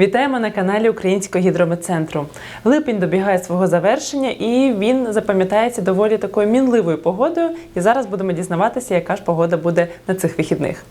Вітаємо на каналі Українського гідрометцентру. Липень добігає свого завершення і він запам'ятається доволі такою мінливою погодою. І зараз будемо дізнаватися, яка ж погода буде на цих вихідних.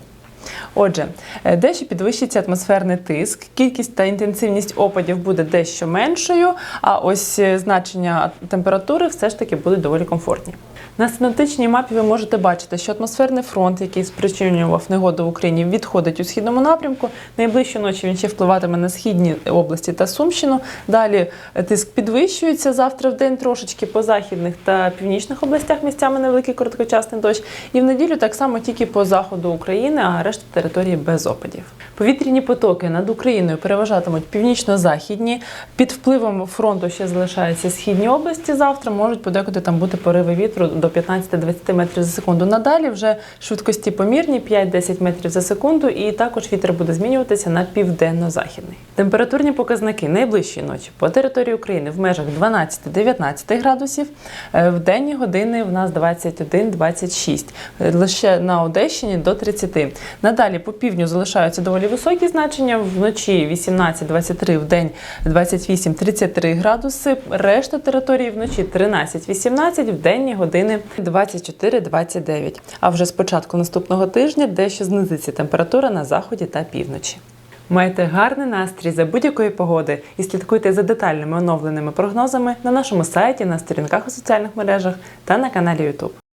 Отже, е, дещо підвищиться атмосферний тиск, кількість та інтенсивність опадів буде дещо меншою, а ось е, значення температури все ж таки будуть доволі комфортні. На синоптичній мапі ви можете бачити, що атмосферний фронт, який спричинював негоду в Україні, відходить у східному напрямку. Найближчу ночі він ще впливатиме на східні області та Сумщину. Далі е, тиск підвищується завтра в день трошечки по західних та північних областях місцями невеликий короткочасний дощ. І в неділю так само тільки по заходу України, а решта території без опадів. Повітряні потоки над Україною переважатимуть північно-західні. Під впливом фронту ще залишаються східні області. Завтра можуть подекуди там бути пориви вітру до 15-20 метрів за секунду. Надалі вже швидкості помірні 5-10 метрів за секунду, і також вітер буде змінюватися на південно-західний. Температурні показники найближчої ночі по території України в межах 12-19 градусів. Е, В денні години в нас 21-26. Е, Лише на Одещині до 30. Надалі по півдню залишаються доволі високі значення. Вночі 18-23, в день 28-33 градуси. Решта території вночі 13-18, в денні години 24-29. А вже з початку наступного тижня дещо знизиться температура на заході та півночі. Майте гарний настрій за будь-якої погоди і слідкуйте за детальними оновленими прогнозами на нашому сайті, на сторінках у соціальних мережах та на каналі YouTube.